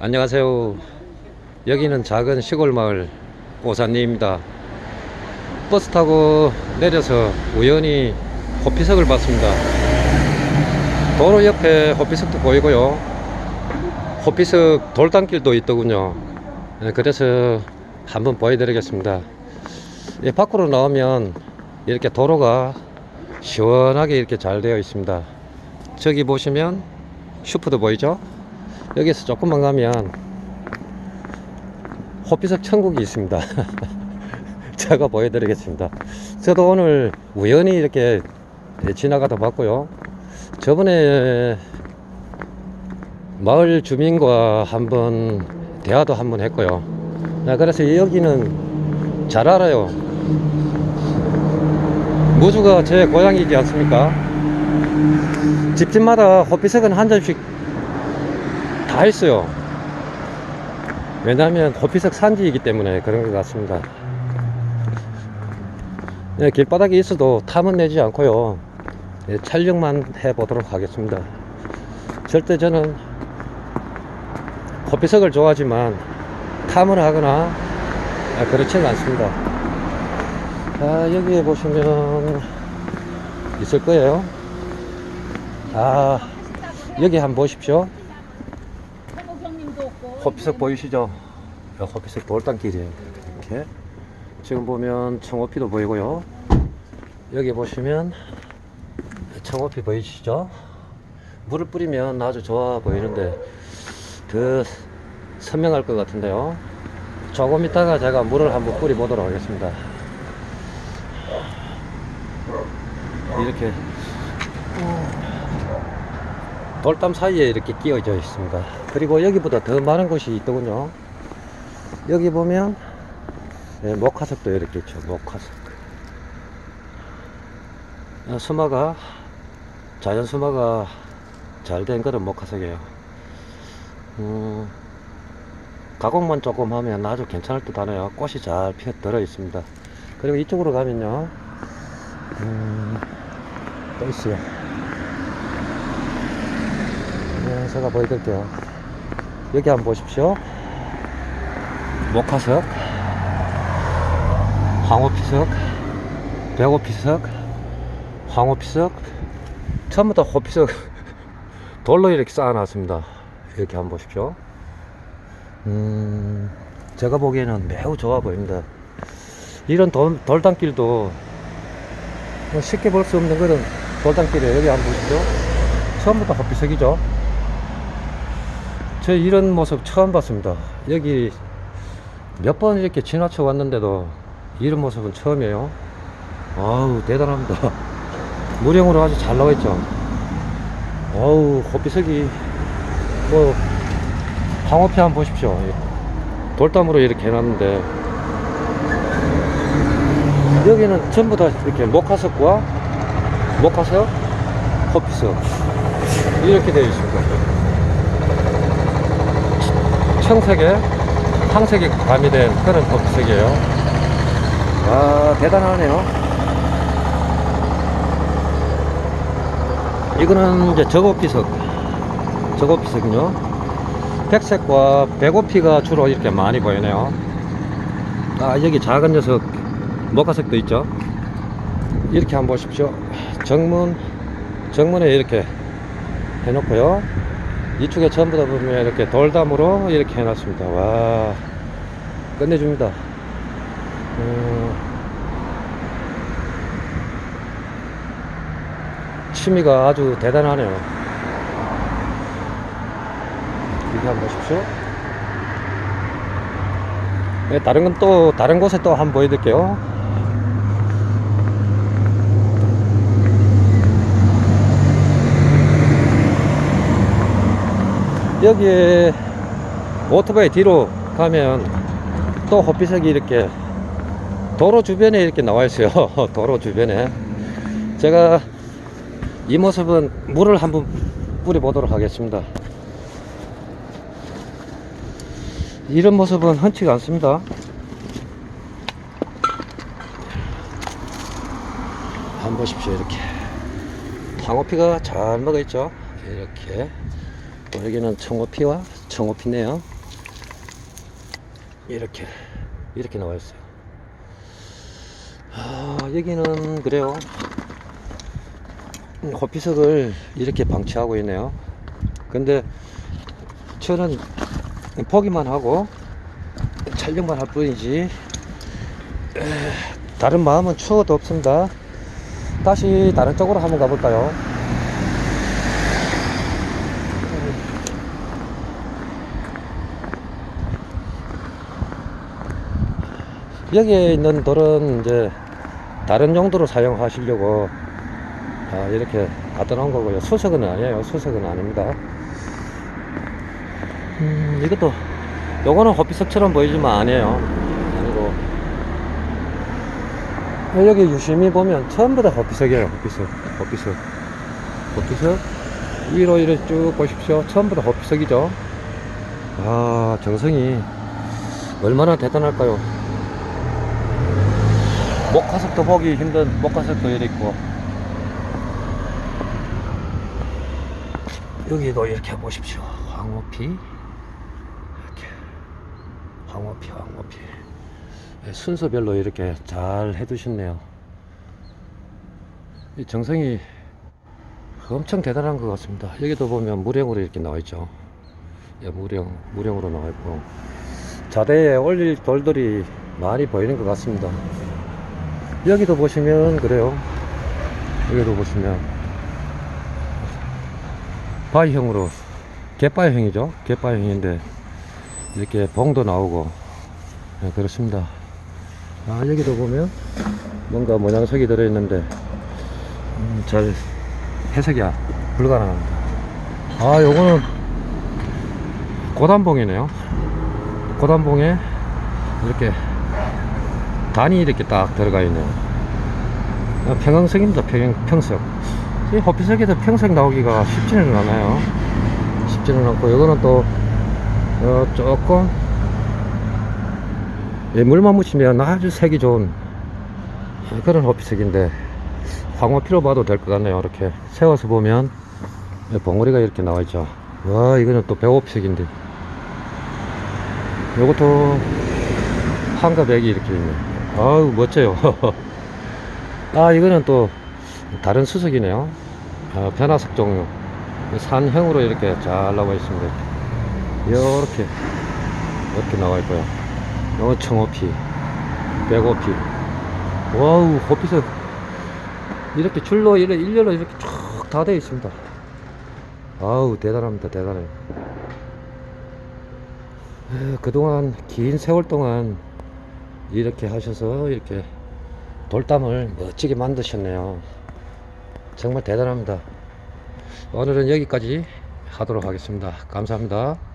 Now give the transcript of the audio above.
안녕하세요. 여기는 작은 시골 마을 오산리입니다. 버스 타고 내려서 우연히 호피석을 봤습니다. 도로 옆에 호피석도 보이고요. 호피석 돌담길도 있더군요. 네, 그래서 한번 보여드리겠습니다. 이 밖으로 나오면 이렇게 도로가 시원하게 이렇게 잘 되어 있습니다. 저기 보시면 슈퍼도 보이죠? 여기서 조금만 가면 호피석 천국이 있습니다. 제가 보여드리겠습니다. 저도 오늘 우연히 이렇게 지나가다 봤고요. 저번에 마을 주민과 한번 대화도 한번 했고요. 나 그래서 여기는 잘 알아요. 무주가 제 고향이지 않습니까? 집집마다 호피석은 한 점씩 다 있어요. 왜냐하면 호피석 산지이기 때문에 그런 것 같습니다. 네, 길바닥에 있어도 탐은 내지 않고요. 예, 촬영만 해 보도록 하겠습니다. 절대 저는 호피석을 좋아하지만 탐을 하거나 아, 그렇지는 않습니다. 아, 여기에 보시면 있을 거예요. 아, 여기 한번 보십시오. 호피석 보이시죠? 야, 호피석 돌담길이에요. 이렇게. 지금 보면 청호피도 보이고요. 여기 보시면 청호피 보이시죠? 물을 뿌리면 아주 좋아 보이는데 더 선명할 것 같은데요. 조금 있다가 제가 물을 한번 뿌리 보도록 하겠습니다. 이렇게 돌담 사이에 이렇게 끼어져 있습니다. 그리고 여기보다 더 많은 곳이 있더군요. 여기 보면 예, 목화석도 이렇게 있죠. 목화석. 아, 수마가 자연 수마가 잘 된 그런 목화석이에요. 음, 가공만 조금 하면 아주 괜찮을 듯 하네요. 꽃이 잘 피어 들어 있습니다. 그리고 이쪽으로 가면요. 음, 또 있어요. 네, 제가 보여드릴게요. 여기 한번 보십시오. 목화석, 황호피석, 백호피석, 황호피석, 처음부터 호피석 돌로 이렇게 쌓아놨습니다. 이렇게 한번 보십시오. 음, 제가 보기에는 매우 좋아 보입니다. 이런 돌, 돌담길도 뭐 쉽게 볼 수 없는 그런 돌담길이에요. 여기 한번 보십시오. 처음부터 호피석이죠. 저 이런 모습 처음 봤습니다. 여기 몇 번 이렇게 지나쳐 왔는데도 이런 모습은 처음이에요. 아우, 대단합니다. 무령으로 아주 잘 나와 있죠. 어우, 호피석이, 뭐, 황호피 한번 보십시오. 돌담으로 이렇게 해놨는데, 여기는 전부 다 이렇게 목화석과 목화석, 호피석, 이렇게 되어 있습니다. 청색에 황색이 가미된 그런 호피석이에요. 와, 대단하네요. 이거는 이제 저고피석, 저고피석이요. 백색과 백오피가 주로 이렇게 많이 보이네요. 아, 여기 작은 녀석, 목화석도 있죠. 이렇게 한번 보십시오. 정문, 정문에 이렇게 해놓고요. 이쪽에 전부 다 보면 이렇게 돌담으로 이렇게 해놨습니다. 와, 끝내줍니다. 음, 취미가 아주 대단하네요. 이렇게 한번 보십시오. 네, 다른 건 또, 다른 곳에 또 한번 보여드릴게요. 여기에 오토바이 뒤로 가면 또 호피석이 이렇게 도로 주변에 이렇게 나와 있어요. 도로 주변에. 제가 이 모습은 물을 한번 뿌려 보도록 하겠습니다. 이런 모습은 흔치가 않습니다. 한번 보십시오. 이렇게. 황호피가 잘 먹어 있죠. 이렇게. 여기는 청어피와 청어피네요. 이렇게 이렇게 나와 있어요. 아, 여기는 그래요. 음, 호피석을 이렇게 방치하고 있네요. 근데 저는 보기만 하고 촬영만 할 뿐이지 에, 다른 마음은 추워도 없습니다. 다시 다른 쪽으로 한번 가볼까요? 여기에 있는 돌은 이제 다른 용도로 사용하시려고 아, 이렇게 갖다 놓은 거고요. 수석은 아니에요. 수석은 아닙니다. 음, 이것도 요거는 호피석처럼 보이지만 아니에요. 아니고 어, 여기 유심히 보면 전부 다 호피석이에요. 호피석, 호피석, 호피석 위로 이렇게 쭉 보십시오. 전부 다 호피석이죠. 아 정성이 얼마나 대단할까요? 목화석도 보기 힘든 목화석도 이렇게 있고 여기도 이렇게 보십시오. 황호피 이렇게 황호피 황호피 예, 순서별로 이렇게 잘 해두셨네요. 이 정성이 엄청 대단한 것 같습니다. 여기도 보면 무령으로 이렇게 나와 있죠. 예, 무령 무령으로 나와 있고 자대에 올릴 돌들이 많이 보이는 것 같습니다. 여기도 보시면 그래요. 여기도 보시면 바위형으로 갯바위형이죠. 갯바위형인데 이렇게 봉도 나오고 네, 그렇습니다. 아 여기도 보면 뭔가 모양석이 들어있는데 음, 잘 해석이 아- 불가능합니다. 아 요거는 고단봉이네요. 고단봉에 이렇게 단이 이렇게 딱 들어가 있네요. 아, 평형석입니다. 평형, 평석. 이 호피석에도 평석 나오기가 쉽지는 않아요. 쉽지는 않고, 이거는 또, 어, 조금, 예, 물만 묻히면 아주 색이 좋은 그런 호피석인데, 황호피로 봐도 될 것 같네요. 이렇게 세워서 보면, 예, 봉우리가 이렇게 나와 있죠. 와, 이거는 또 배호피석인데. 요것도 한가 백이 이렇게 있네. 아우 멋져요. 아 이거는 또 다른 수석이네요. 아, 변화석 종류 산형으로 이렇게 잘 나와 있습니다. 이렇게 이렇게 나와 있고요. 요 청호피, 백호피. 와우 호피석 이렇게 줄로 이렇게 일렬로 이렇게 쭉 다 되어 있습니다. 아우 대단합니다. 대단해요. 에, 그동안 긴 세월 동안 이렇게 하셔서 이렇게 돌담을 멋지게 만드셨네요. 정말 대단합니다. 오늘은 여기까지 하도록 하겠습니다. 감사합니다.